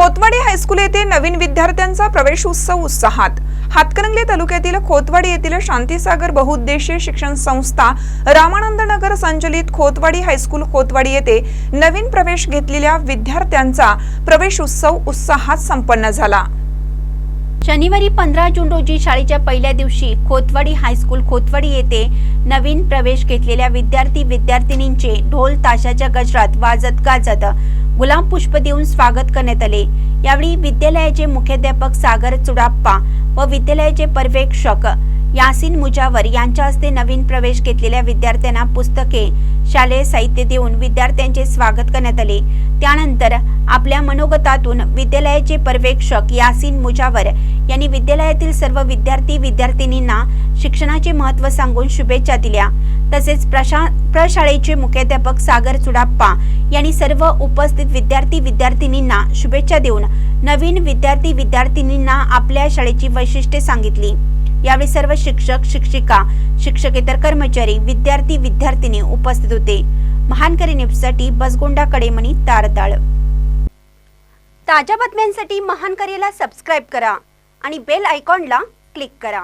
Khotwadi high school येथे नवीन विद्यार्थ्यांचा प्रवेश उत्सव उत्साहात. हातकणंगले तालुक्यातील खोतवाडी येथील शांतीसागर बहुउद्देशीय शिक्षण संस्था रामानंद नगर संचलित खोतवाडी हायस्कूल खोतवाडी येथे नवीन प्रवेश घेतलेल्या विद्यार्थ्यांचा प्रवेश उत्सव उत्साहात संपन्न झाला. शनिवारी पंधरा जून रोजी शाळेच्या पहिल्या दिवशी खोतवाडी हायस्कूल खोतवाडी येथे नवीन प्रवेश घेतलेल्या विद्यार्थी विद्यार्थिनींचे ढोल ताशाच्या गजरात वाजत गाजत गुलाम पुष्प देऊन स्वागत करण्यात आले. यावेळी विद्यालयाचे मुख्याध्यापक सागर चुडाप्पा व विद्यालयाचे पर्यवेक्षक यासिन मुजावर यांच्या हस्ते नवीन प्रवेश घेतलेल्या विद्यार्थ्यांना पुस्तके शालेय साहित्य देऊन विद्यार्थ्यांचे स्वागत करण्यात आले. त्यानंतर आपल्या मनोगतातून विद्यालयाचे पर्यवेक्षक यासिन मुजावर यांनी विद्यालयातील सर्व विद्यार्थी विद्यार्थिनींना शिक्षणाचे महत्त्व सांगून शुभेच्छा दिल्या. तसेच प्रशा प्रशाळेचे मुख्याध्यापक सागर चुडाप्पा यांनी सर्व उपस्थित विद्यार्थी विद्यार्थिनींना शुभेच्छा देऊन नवीन विद्यार्थी विद्यार्थिनींना आपल्या शाळेची वैशिष्ट्ये सांगितली. यावेळी सर्व शिक्षक शिक्षिका शिक्षकेतर कर्मचारी विद्यार्थी विद्यार्थिनी उपस्थित होते. महानकरी न्यूजसाठी बसगोंडा कडेमणी तारदाळ ताज्या बातम्यांसाठी महानकरीला सबस्क्राईब करा आणि बेल आयकॉनला क्लिक करा.